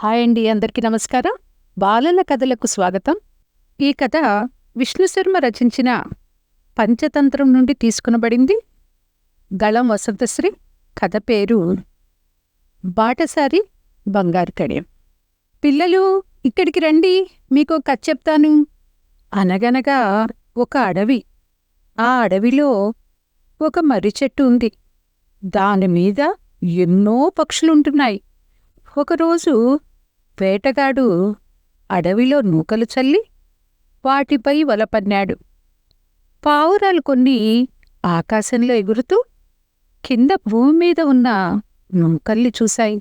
Hi అండి అందరికీ నమస్కారం. బాలల కథలకు స్వాగతం. ఈ కథ విష్ణుశర్మ రచించిన పంచతంత్రం నుండి తీసుకునబడింది. గళం వసంతశ్రీ కథ పేరు బాటసారి బంగారు కడే పిల్లలు ఇక్కడికి రండి మీకు కథ చెప్తాను. అనగనగా ఒక అడవి. ఆ అడవిలో ఒక మర్రి చెట్టు ఉంది. దాని మీద ఎన్నో పక్షులుంటున్నాయి. ఒకరోజు వేటగాడు అడవిలో నూకలు చల్లి వాటిపై వలపన్నాడు. పావురాలు కొన్ని ఆకాశంలో ఎగురుతూ కింద భూమి మీద ఉన్న నూకల్ని చూశాయి.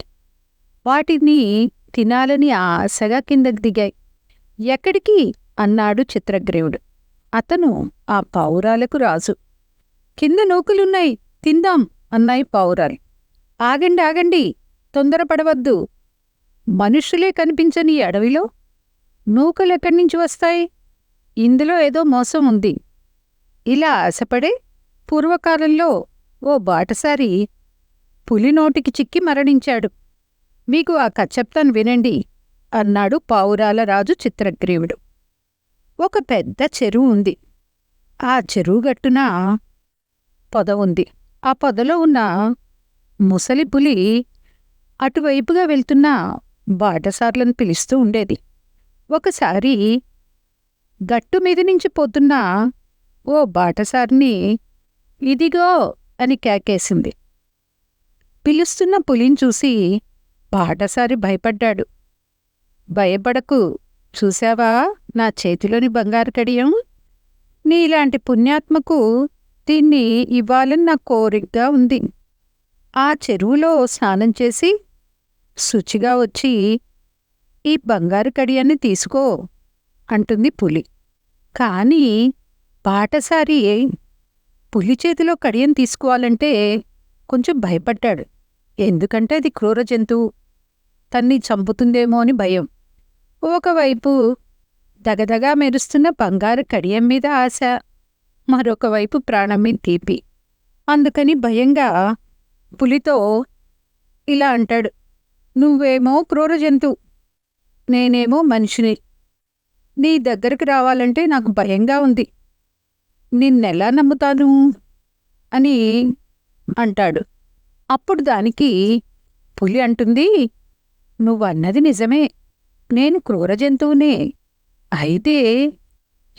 వాటిని తినాలని ఆశగా కిందకు దిగాయి. ఎక్కడికి? అన్నాడు చిత్రగ్రీవుడు అతను ఆ పావురాలకు రాజు. కింద నూకలున్నాయి తిందాం అన్నాయి పావురాలు. ఆగండి ఆగండి తొందరపడవద్దు మనుషులే కనిపించని ఈ అడవిలో? నూకలెక్కడి నుంచి వస్తాయి? ఇందులో ఏదో మోసం ఉంది. ఇలా ఆశపడే పూర్వకాలంలో ఓ బాటసారి పులి నోటికి చిక్కి మరణించాడు. మీకు ఆ కథ వినండి అన్నాడు పావురాల రాజు చిత్రగ్రీవుడు. ఒక పెద్ద చెరువు ఉంది. ఆ చెరువు గట్టున పొద ఉంది. ఆ పొదలో ఉన్న ముసలి పులి అటువైపుగా వెళ్తున్న బాటసార్లను పిలుస్తూ ఉండేది. ఒకసారి గట్టు మీద నుంచి పొద్దున్న ఓ బాటసారిని ఇదిగో అని కేకేసింది. పిలుస్తున్న పులిని చూసి బాటసారి భయపడ్డాడు. భయపడకు చూశావా నా చేతిలోని బంగారు కడియం? నీలాంటి పుణ్యాత్మకు దీన్ని ఇవ్వాలని నా కోరికగా ఉంది. ఆ చెరువులో స్నానం చేసి శుచిగా వచ్చి ఈ బంగారు కడియాన్ని తీసుకో అంటుంది పులి. కానీ బాటసారి పులి చేతిలో కడియం తీసుకోవాలంటే కొంచెం భయపడ్డాడు. ఎందుకంటే అది క్రూర జంతువు. తన్ని చంపుతుందేమో అని భయం. ఒకవైపు దగదగా మెరుస్తున్న బంగారు కడియం మీద ఆశ మరొకవైపు ప్రాణం మీద తీపి. అందుకని భయంగా పులితో ఇలా అంటాడు నువ్వేమో క్రూర జంతువు నేనేమో మనిషిని. నీ దగ్గరికి రావాలంటే నాకు భయంగా ఉంది. నిన్నెలా నమ్ముతాను? అని అంటాడు. అప్పుడు దానికి పులి అంటుంది నువ్వన్నది నిజమే. నేను క్రూర జంతువునే అయితే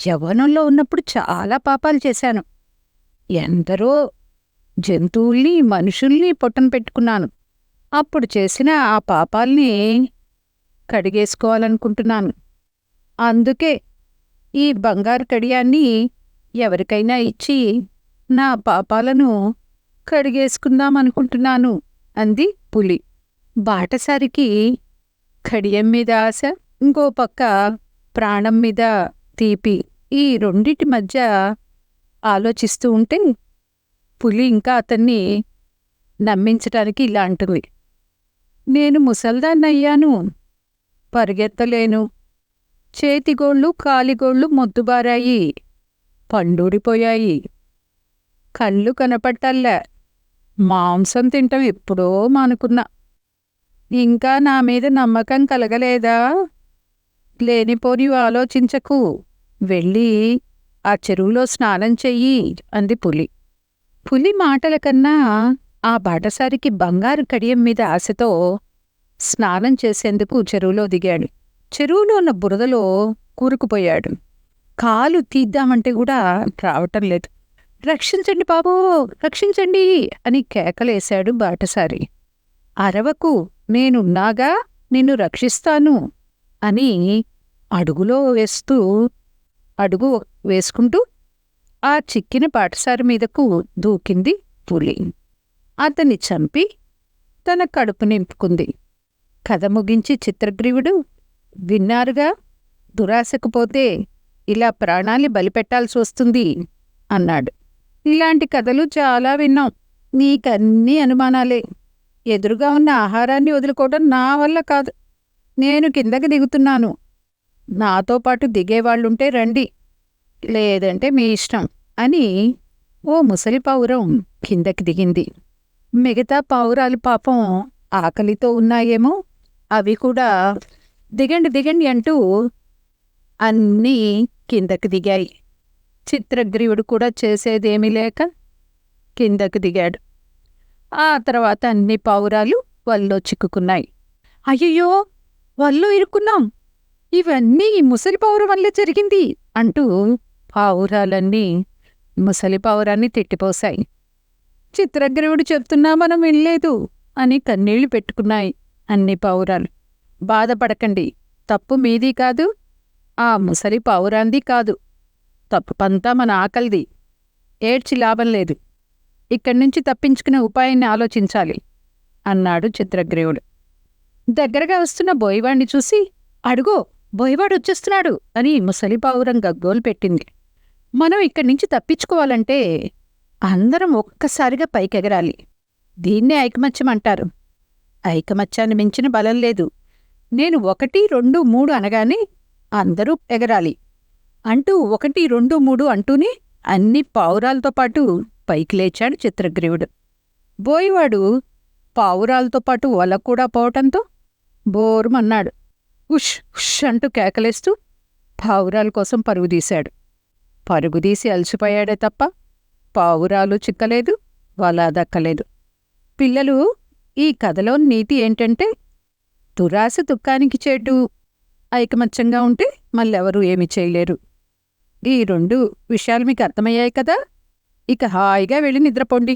యవ్వనంలో ఉన్నప్పుడు చాలా పాపాలు చేశాను. ఎందరో జంతువుల్ని మనుషుల్ని పొట్టన పెట్టుకున్నాను. అప్పుడు చేసిన ఆ పాపాల్ని కడిగేసుకోవాలనుకుంటున్నాను. అందుకే ఈ బంగారు కడియాన్ని ఎవరికైనా ఇచ్చి నా పాపాలను కడిగేసుకుందామనుకుంటున్నాను అంది పులి. బాటసారికి కడియం మీద ఆశ ఇంకో పక్క ప్రాణం మీద తీపి ఈ రెండిటి మధ్య ఆలోచిస్తూ ఉంటే పులి ఇంకా అతన్ని నమ్మించటానికి ఇలా అంటుంది నేను ముసల్దాన్నయ్యాను. పరిగెత్తలేను. చేతిగోళ్ళు కాలిగోళ్ళు మొద్దుబారాయి. పండూడిపోయాయి కళ్ళు కనపట్టల్లా. మాంసం తింటాం ఎప్పుడో మానుకున్నా. ఇంకా నా మీద నమ్మకం కలగలేదా? లేనిపోని ఆలోచించకు. వెళ్ళి ఆ చెరువులో స్నానం చెయ్యి అంది పులి. పులి మాటల కన్నా ఆ బాటసారికి బంగారు కడియం మీద ఆశతో స్నానం చేసేందుకు చెరువులో దిగాడు. చెరువులో ఉన్న బురదలో కూరుకుపోయాడు. కాలు తీద్దామంటే కూడా రావటం లేదు. రక్షించండి బాబో రక్షించండి అని కేకలేశాడు బాటసారి. అరవకు నేనున్నాగా నిన్ను రక్షిస్తాను అని అడుగులో వేస్తూ అడుగు వేసుకుంటూ ఆ చిక్కిన బాటసారి మీదకు దూకింది పులి. అతన్ని చంపి తన కడుపు నింపుకుంది. కథ ముగించి చిత్రగ్రీవుడు విన్నారుగా దురాశకు పోతే ఇలా ప్రాణాల్ని బలిపెట్టాల్సి వస్తుంది అన్నాడు. ఇలాంటి కథలు చాలా విన్నాం. నీకన్నీ అనుమానాలే. ఎదురుగా ఉన్న ఆహారాన్ని వదులుకోవడం నా వల్ల కాదు. నేను కిందకి దిగుతున్నాను. నాతో పాటు దిగేవాళ్ళుంటే రండి. లేదంటే మీ ఇష్టం అని ఓ ముసలి పావురం కిందకి దిగింది. మిగతా పావురాలు పాపం ఆకలితో ఉన్నాయేమో? అవి కూడా దిగండి దిగండి అంటూ అన్నీ కిందకు దిగాయి. చిత్రగ్రీవుడు కూడా చేసేదేమీ లేక కిందకు దిగాడు. ఆ తర్వాత అన్ని పావురాలు వల్లో చిక్కుకున్నాయి. అయ్యయ్యో! వల్లో ఇరుక్కున్నాం. ఇవన్నీ ఈ ముసలి పావురం వల్లే జరిగింది అంటూ పావురాలన్నీ ముసలి పావురాన్ని తిట్టిపోశాయి. చిత్రగ్రీవుడు చెప్తున్నా మనం వినలేదు అని కన్నీళ్ళు పెట్టుకున్నాయి అన్ని పావురాలు. బాధపడకండి తప్పు మీది కాదు ఆ ముసలి పావురాంది కాదు. తప్పు పంతా మన ఆకలిది ఏడ్చి లాభం లేదు. ఇక్కడి నుంచి తప్పించుకునే ఉపాయాన్ని ఆలోచించాలి అన్నాడు చిత్రగ్రీవుడు దగ్గరగా వస్తున్న బోయవాణ్ణి చూసి అడుగో బోయవాడు వచ్చేస్తున్నాడు అని ముసలి పావురం గగ్గోలు పెట్టింది. మనం ఇక్కడి నుంచి తప్పించుకోవాలంటే అందరం ఒక్కసారిగా పైకెగరాలి. దీన్నే ఐకమత్యం అంటారు ఐకమత్యాన్ని మించిన బలం లేదు. నేను ఒకటి రెండు మూడు అనగానే అందరూ ఎగరాలి. అంటూ ఒకటి రెండు మూడు అంటూనే అన్ని పావురాలతో పాటు పైకి లేచాడు చిత్రగ్రీవుడు. బోయివాడు పావురాలతో పాటు వల కూడా పోవటంతో బోరుమన్నాడు. ఉష్ ఉష్ అంటూ కేకలేస్తూ పావురాల కోసం పరుగుదీశాడు పరుగుదీసి అలసిపోయాడే తప్ప పావురాలు చిక్కలేదు వల దక్కలేదు పిల్లలు ఈ కథలో నీతి ఏంటంటే దురాశ దుఃఖానికి చేటు ఐకమత్యంగా ఉంటే మళ్ళెవరూ ఏమీ చేయలేరు. ఈ రెండు విషయాలు మీకు అర్థమయ్యాయి కదా? ఇక హాయిగా వెళ్ళి నిద్రపోండి.